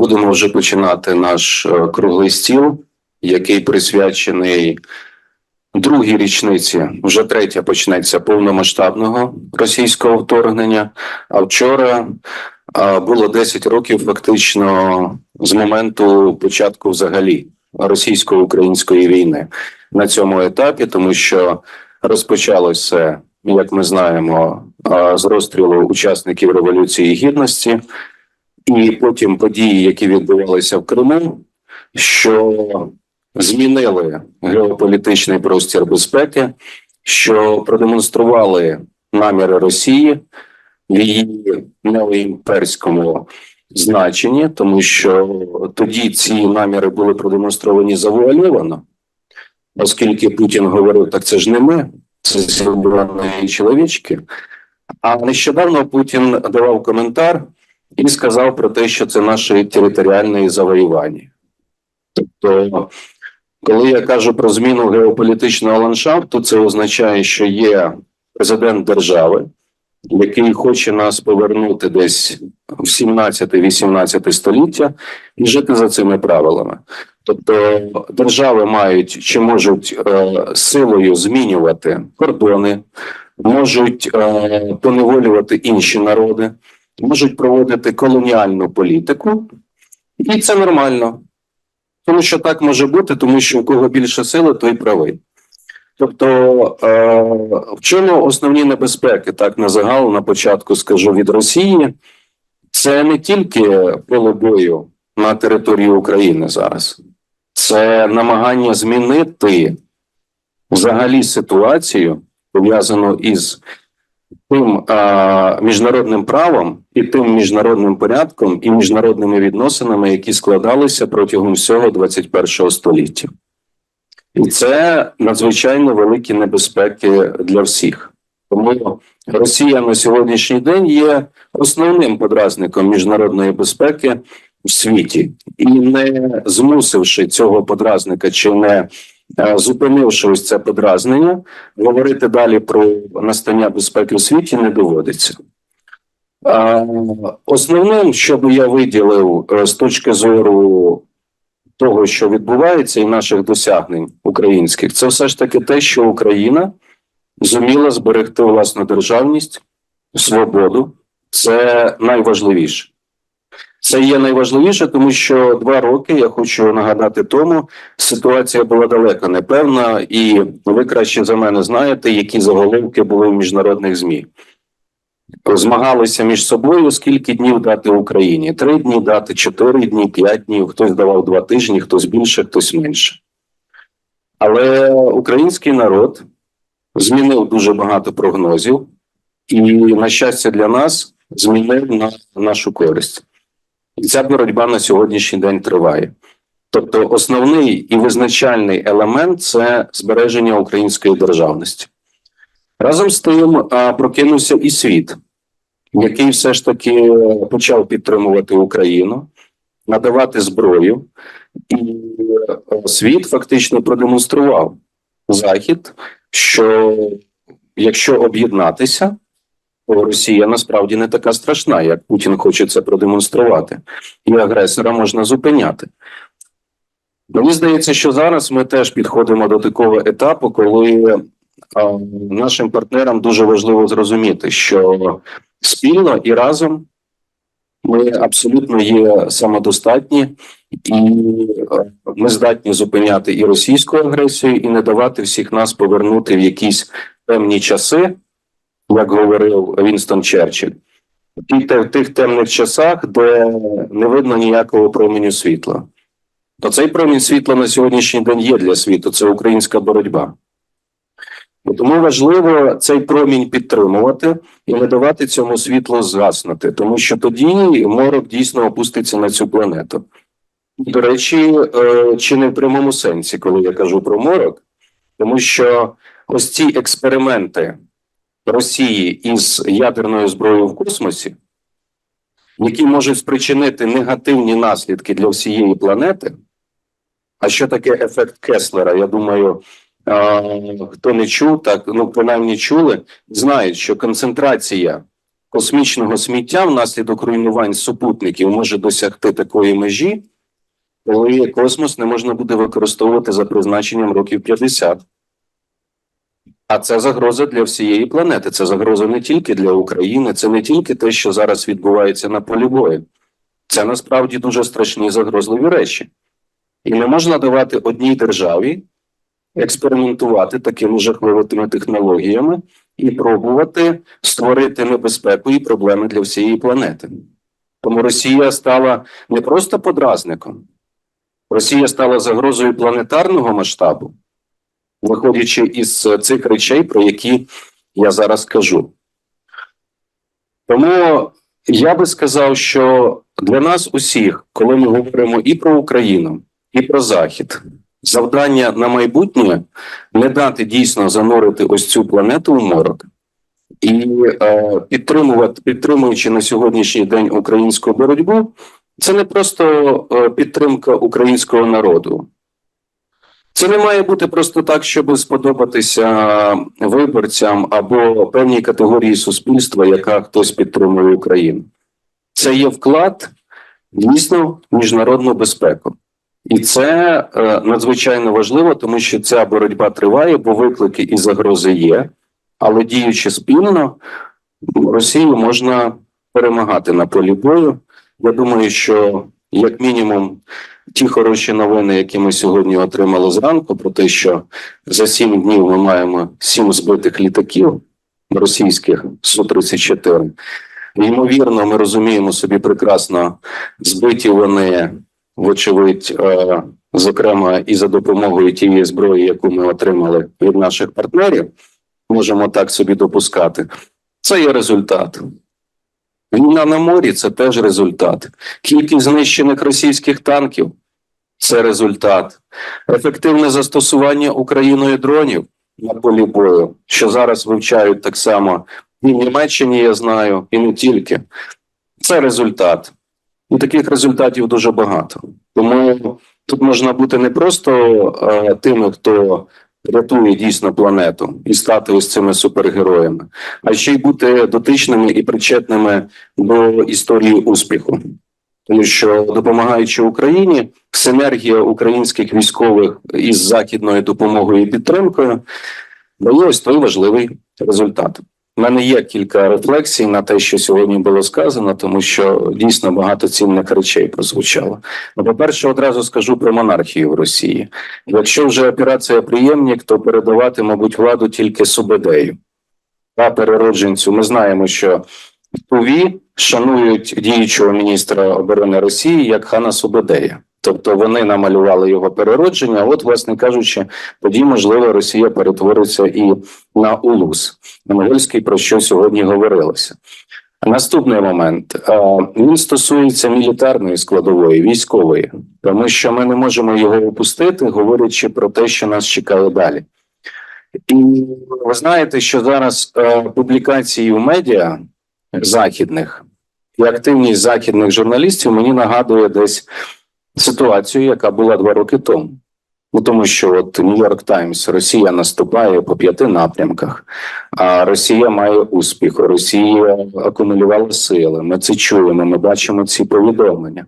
будемо вже починати наш е, круглий стіл, який присвячений другій річниці, вже третя почнеться повномасштабного російського вторгнення. А вчора е, було 10 років фактично з моменту початку взагалі російсько-української війни на цьому етапі, тому що розпочалося, як ми знаємо, е, з розстрілу учасників революції гідності, і потім події, які відбувалися в Криму, що змінили геополітичний простір безпеки, що продемонстрували наміри Росії в її неоімперському значенні, тому що тоді ці наміри були продемонстровані завуальовано, оскільки Путін говорив, так це ж не ми, це зібрані чоловічки. А нещодавно Путін давав коментар і сказав про те, що це наші територіальні завоювання. Тобто, коли я кажу про зміну геополітичного ландшафту, це означає, що є президент держави, який хоче нас повернути десь в 17-18 століття і жити за цими правилами. Тобто держави мають чи можуть е, силою змінювати кордони, можуть е, поневолювати інші народи, можуть проводити колоніальну політику, і це нормально. Тому що так може бути, тому що у кого більше сили, той правий. Тобто, е, в чому основні небезпеки, так на загал на початку скажу від Росії, це не тільки поле бою на території України зараз, це намагання змінити взагалі ситуацію, пов'язану із тим а, міжнародним правом і тим міжнародним порядком і міжнародними відносинами, які складалися протягом всього 21 століття. І це надзвичайно великі небезпеки для всіх. Тому Росія на сьогоднішній день є основним подразником міжнародної безпеки в світі, і не змусивши цього подразника чи не зупинивши ось це подразнення, говорити далі про настання безпеки у світі не доводиться. Е, Основним, що би я виділив е, з точки зору того, що відбувається, і наших досягнень українських, це все ж таки те, що Україна зуміла зберегти власну державність, свободу. Це найважливіше. Це є найважливіше, тому що два роки я хочу нагадати тому, ситуація була далеко непевна, і ви краще за мене знаєте, які заголовки були в міжнародних змі. Змагалися між собою, скільки днів дати Україні: три дні дати, чотири дні, п'ять днів. Хтось давав два тижні, хтось більше, хтось менше. Але український народ змінив дуже багато прогнозів, і, на щастя, для нас змінив на нашу користь. І ця боротьба на сьогоднішній день триває. Тобто, основний і визначальний елемент це збереження української державності. Разом з тим прокинувся і світ, який все ж таки почав підтримувати Україну, надавати зброю, і світ фактично продемонстрував Захід, що якщо об'єднатися, Росія насправді не така страшна, як Путін хоче це продемонструвати, і агресора можна зупиняти. Мені здається, що зараз ми теж підходимо до такого етапу, коли а, нашим партнерам дуже важливо зрозуміти, що спільно і разом ми абсолютно є самодостатні, і ми здатні зупиняти і російську агресію, і не давати всіх нас повернути в якісь певні часи, як говорив Вінстон Черчилль, в тих темних часах, де не видно ніякого променю світла. То цей промінь світла на сьогоднішній день є для світу. Це українська боротьба. І Тому важливо цей промінь підтримувати і не давати цьому світлу згаснути, тому що тоді морок дійсно опуститься на цю планету. До речі, е, чи не в прямому сенсі, коли я кажу про морок, тому що ось ці експерименти Росії із ядерною зброєю в космосі, які можуть спричинити негативні наслідки для всієї планети. А що таке ефект Кеслера? Я думаю, хто не чув, так ну принаймні чули, знають, що концентрація космічного сміття внаслідок руйнувань супутників може досягти такої межі, коли космос не можна буде використовувати за призначенням років 50. А це загроза для всієї планети. Це загроза не тільки для України, це не тільки те, що зараз відбувається на полі бою. Це насправді дуже страшні загрозливі речі. І не можна давати одній державі експериментувати такими жахливими технологіями і пробувати створити небезпеку і проблеми для всієї планети. Тому Росія стала не просто подразником, Росія стала загрозою планетарного масштабу, виходячи із цих речей, про які я зараз кажу. Тому я би сказав, що для нас усіх, коли ми говоримо і про Україну, і про Захід, завдання на майбутнє не дати дійсно занурити ось цю планету в морок і е, підтримувати, підтримуючи на сьогоднішній день українську боротьбу, це не просто е, підтримка українського народу. Це не має бути просто так, щоб сподобатися виборцям або певній категорії суспільства, яка хтось підтримує Україну. Це є вклад дійсно в міжнародну безпеку. І це е, надзвичайно важливо, тому що ця боротьба триває, бо виклики і загрози є. Але діючи спільно, Росію можна перемагати на полі бою. Я думаю, що як мінімум ті хороші новини, які ми сьогодні отримали зранку, про те, що за сім днів ми маємо сім збитих літаків російських Су-34. Ймовірно, ми розуміємо собі прекрасно, збиті вони, вочевидь, е, зокрема, і за допомогою тієї зброї, яку ми отримали від наших партнерів, можемо так собі допускати. Це є результат. Війна на морі це теж результат. Кількість знищених російських танків це результат. Ефективне застосування Україною дронів на полі бою, що зараз вивчають так само і в Німеччині, я знаю, і не тільки. Це результат. І таких результатів дуже багато. Тому тут можна бути не просто е, тими, хто рятує дійсно планету і стати ось цими супергероями, а ще й бути дотичними і причетними до історії успіху. Тому що допомагаючи Україні, синергія українських військових із західною допомогою і підтримкою дає ось той важливий результат. У мене є кілька рефлексій на те, що сьогодні було сказано, тому що дійсно багато цінних речей прозвучало. Ну, по-перше, одразу скажу про монархію в Росії. Якщо вже операція приємник, то передавати, мабуть, владу тільки Субедею та переродженцю. Ми знаємо, що в шанують діючого міністра оборони Росії як хана Субедея. Тобто вони намалювали його переродження. От, власне кажучи, тоді, можливо, Росія перетвориться і на улус монгольський, про що сьогодні говорилося. Наступний момент він стосується мілітарної складової, військової, тому що ми не можемо його опустити, говорячи про те, що нас чекає далі. І ви знаєте, що зараз е, публікації в медіа західних і активність західних журналістів мені нагадує десь ситуацію, яка була два роки тому. Ну, тому що от Нью-Йорк Таймс Росія наступає по п'яти напрямках, а Росія має успіх, Росія акумулювала сили. Ми це чуємо, ми бачимо ці повідомлення.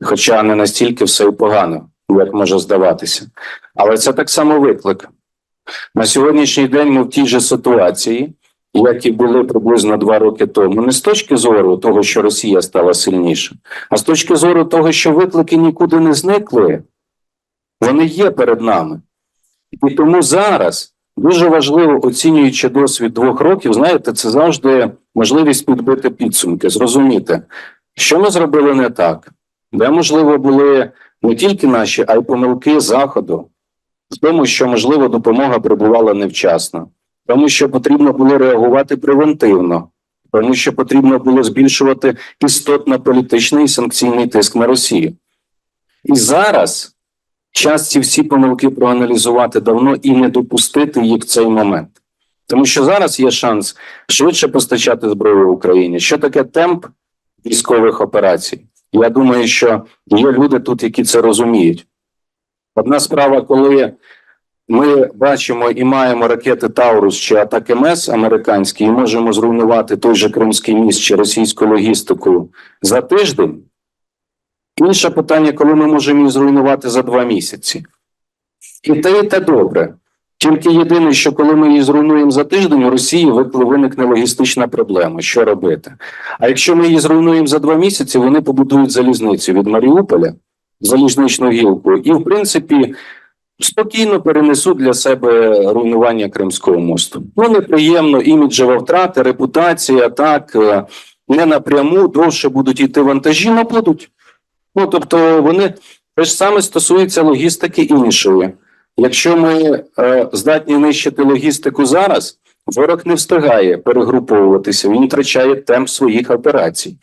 Хоча не настільки все і погано, як може здаватися. Але це так само виклик. На сьогоднішній день ми в тій же ситуації, як і були приблизно два роки тому, не з точки зору того, що Росія стала сильніша, а з точки зору того, що виклики нікуди не зникли. Вони є перед нами. І тому зараз дуже важливо, оцінюючи досвід двох років, знаєте, це завжди можливість підбити підсумки, зрозуміти, що ми зробили не так, де, можливо, були не тільки наші, а й помилки Заходу, в тому, що, можливо, допомога прибувала невчасно, тому що потрібно було реагувати превентивно, тому що потрібно було збільшувати істотно політичний і санкційний тиск на Росію. І зараз. Час ці всі помилки проаналізувати давно і не допустити їх в цей момент. Тому що зараз є шанс швидше постачати зброю Україні. Що таке темп військових операцій? Я думаю, що є люди тут, які це розуміють. Одна справа, коли ми бачимо і маємо ракети Таурус чи атаки МЕС американські, і можемо зруйнувати той же Кримський міст чи російську логістику за тиждень. Інше питання, коли ми можемо її зруйнувати за два місяці. І те, і те добре. Тільки єдине, що коли ми її зруйнуємо за тиждень, у Росії виникне логістична проблема. Що робити? А якщо ми її зруйнуємо за два місяці, вони побудують залізницю від Маріуполя, залізничну гілку, і, в принципі, спокійно перенесуть для себе руйнування Кримського мосту. Ну, неприємно, іміджева втрата, репутація, так, е, не напряму, довше будуть йти вантажі, але будуть. Ну, тобто, вони те ж саме стосується логістики іншої. Якщо ми е, здатні нищити логістику зараз, ворог не встигає перегруповуватися, він втрачає темп своїх операцій,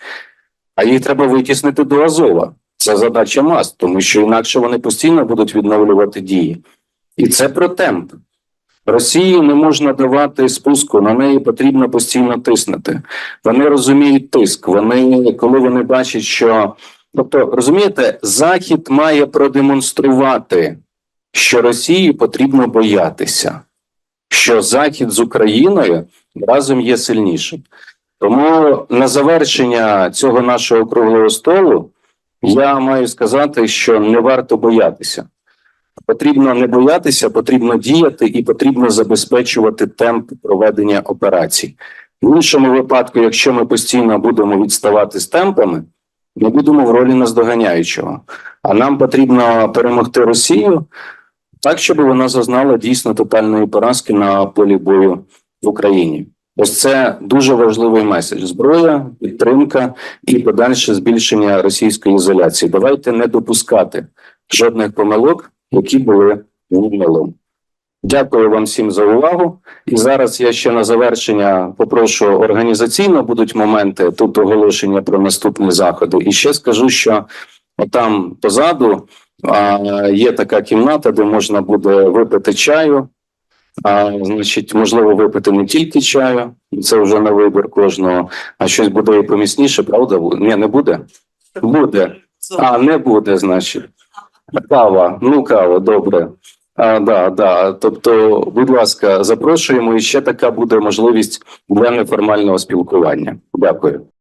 а їх треба витіснити до Азова. Це задача МАС, тому що інакше вони постійно будуть відновлювати дії. І це про темп. Росії не можна давати спуску, на неї потрібно постійно тиснути. Вони розуміють тиск. Вони, коли вони бачать, що тобто, розумієте, Захід має продемонструвати, що Росії потрібно боятися, що Захід з Україною разом є сильнішим. Тому на завершення цього нашого круглого столу я маю сказати, що не варто боятися. Потрібно не боятися, потрібно діяти і потрібно забезпечувати темп проведення операцій. В іншому випадку, якщо ми постійно будемо відставати з темпами, ми будемо в ролі наздоганяючого. А нам потрібно перемогти Росію так, щоб вона зазнала дійсно тотальної поразки на полі бою в Україні. Ось це дуже важливий меседж: зброя, підтримка і подальше збільшення російської ізоляції. Давайте не допускати жодних помилок, які були в минулому. Дякую вам всім за увагу. І зараз я ще на завершення попрошу організаційно будуть моменти тут оголошення про наступні заходи. І ще скажу, що там позаду є така кімната, де можна буде випити чаю. А, значить, можливо, випити не тільки чаю, це вже на вибір кожного, а щось буде і помісніше, правда? Ні, не буде? Буде. А, не буде, значить. Кава, ну кава, добре. А, да, да. Тобто, будь ласка, запрошуємо, і ще така буде можливість для неформального спілкування. Дякую.